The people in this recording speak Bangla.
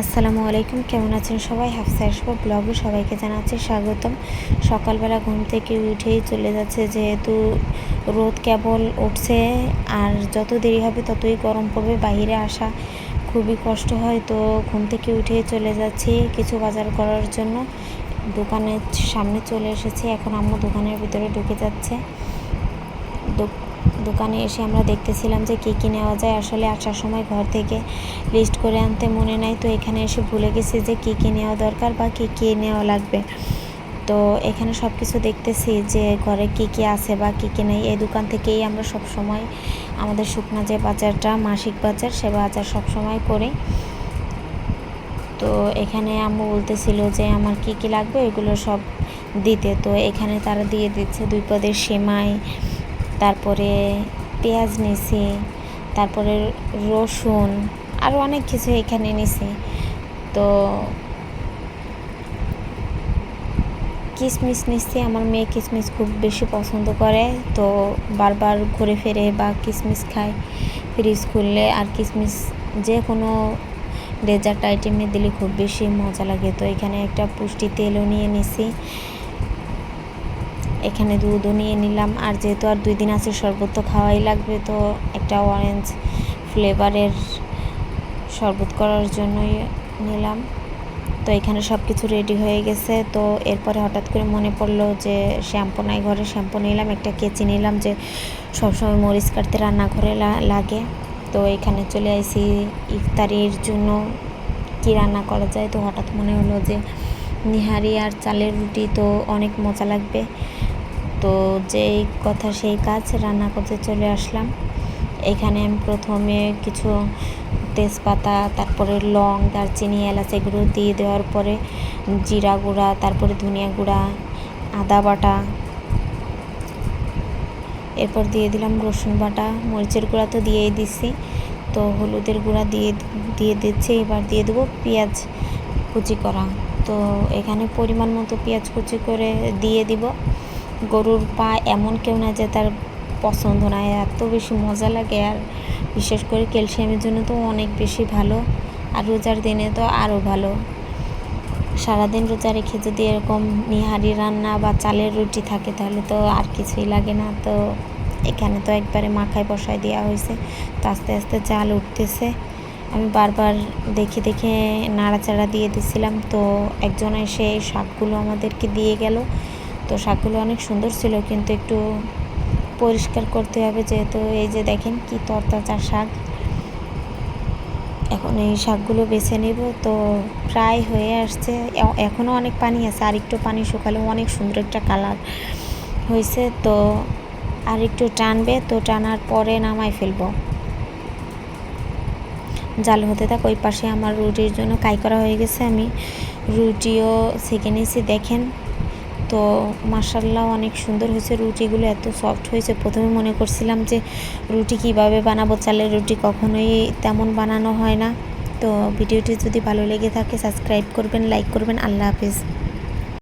আসসালামু আলাইকুম, কেমন আছেন সবাই? হাফসা আসব ব্লগে, সবাইকে জানাচ্ছি স্বাগতম। সকালবেলা ঘুম থেকে উঠেই চলে যাচ্ছে যেহেতু রোদ কেবল উঠছে, আর যত দেরি হবে ততই গরম পড়বে, বাইরে আসা খুবই কষ্ট হয়, তো ঘুম থেকে উঠেই চলে যাচ্ছি কিছু বাজার করার জন্য। দোকানের সামনে চলে এসেছি, এখন আম্মু দোকানের ভিতরে ঢুকে যাচ্ছে। দোকানে এসে আমরা দেখতেছিলাম যে কী কী নেওয়া যায়। আসলে আসার সময় ঘর থেকে লিস্ট করে আনতে মনে নাই। তো এখানে এসে ভুলে গেছি যে কী কী নেওয়া দরকার বা কী কী নেওয়া লাগবে। তো এখানে সব কিছু দেখতেছি যে ঘরে কী কী আছে বা কী কী নেই। এই দোকান থেকেই আমরা সব সময় আমাদের শুকনা যে বাজারটা, মাসিক বাজার, সে বাজার সব সময় করি। তো এখানে আম্মু বলতেছিল যে আমার কি কি লাগবে, এগুলো সব দিতে। তো এখানে তারা দিয়ে দিচ্ছে দুই পদের সেমাই তারপরে পেঁয়াজ নিছি, তারপরে রসুন আরও অনেক কিছু এখানে নিছি। তো কিশমিশ নিচ্ছি আমার মেয়ে কিশমিশ খুব বেশি পছন্দ করে। তো বারবার ঘুরে ফিরে বা কিশমিশ খায় ফ্রিজ খুললে। আর কিশমিশ যে কোনো ডেজার্ট আইটেমে দিলে খুব বেশি মজা লাগে। তো এখানে একটা পুষ্টি তেলও নিয়ে নিছি। এখানে দুধও নিয়ে নিলাম। আর যেহেতু আর দুই দিন আছে, শরবত তো খাওয়াই লাগবে। তো একটা অরেঞ্জ ফ্লেভারের শরবত করার জন্যই নিলাম। তো এখানে সব কিছু রেডি হয়ে গেছে। তো এরপরে হঠাৎ করে মনে পড়ল যে শ্যাম্পু নাই ঘরে, শ্যাম্পু নিলাম, একটা কেচি নিলাম যে সবসময় মরিচ কাটতে রান্নাঘরে লাগে। তো এখানে চলে আসি ইফতারির জন্য। কী রান্না করা যায়? তো হঠাৎ মনে হলো যে নিহারি আর চালের রুটি তো অনেক মজা লাগবে। তো যেই কথা সেই কাজ রান্না করতে চলে আসলাম। এখানে আমি প্রথমে কিছু তেজপাতা, তারপরে লং, দারচিনি, এলাচ এগুলো দিয়ে দেওয়ার পরে জিরা গুঁড়া, তারপরে ধনিয়া গুঁড়া, আদা বাটা, এরপর দিয়ে দিলাম রসুন বাটা, মরিচের গুঁড়া তো দিয়েই দিছি। তো হলুদের গুঁড়া দিয়ে দিয়ে দিচ্ছি, এবার দিয়ে দেবো পেঁয়াজ কুচি করা। তো এখানে পরিমাণ মতো পেঁয়াজ কুচি করে দিয়ে দিব। গরুর পা এমন কেউ না যে তার পছন্দ না। এত বেশি মজা লাগে আর বিশেষ করে ক্যালসিয়ামের জন্য তো অনেক বেশি ভালো আর রোজার দিনে তো আরও ভালো। সারাদিন রোজা রেখে যদি এরকম নিহারি রান্না বা চালের রুটি থাকে তাহলে তো আর কিছুই লাগে না। তো এখানে তো একবারে মাখায় বসায় দেওয়া হয়েছে। তো আস্তে আস্তে চাল উঠতেছে। আমি বারবার দেখে দেখে নাড়াচাড়া দিয়ে দিছিলাম। তো একজন এসে এই শাকগুলো আমাদেরকে দিয়ে গেল। তো শাকগুলো অনেক সুন্দর ছিল, কিন্তু একটু পরিষ্কার করতে হবে যেহেতু এই যে দেখেন কি তরতাজা শাক। এখন এই শাকগুলো বেছে নেব, তো প্রায় হয়ে আসছে। এখনও অনেক পানি আছে, আর একটু পানি শুকালে অনেক সুন্দর একটা কালার হয়েছে তো আর একটু টানবে, তো টানার পরে নামাই ফেলব। জাল হতে থাক, ওই পাশে আমার রুটির জন্য কাই করা হয়ে গেছে। আমি রুটিও সেঁকে নিয়েছি, দেখেন। তো মার্শাল্লাহ অনেক সুন্দর হয়েছে। রুটিগুলো এত সফট হয়েছে। প্রথমে মনে করছিলাম যে রুটি কীভাবে বানাবো, চালের রুটি কখনোই তেমন বানানো হয় না। তো ভিডিওটি যদি ভালো লেগে থাকে সাবস্ক্রাইব করবেন লাইক করবেন। আল্লাহ হাফিজ।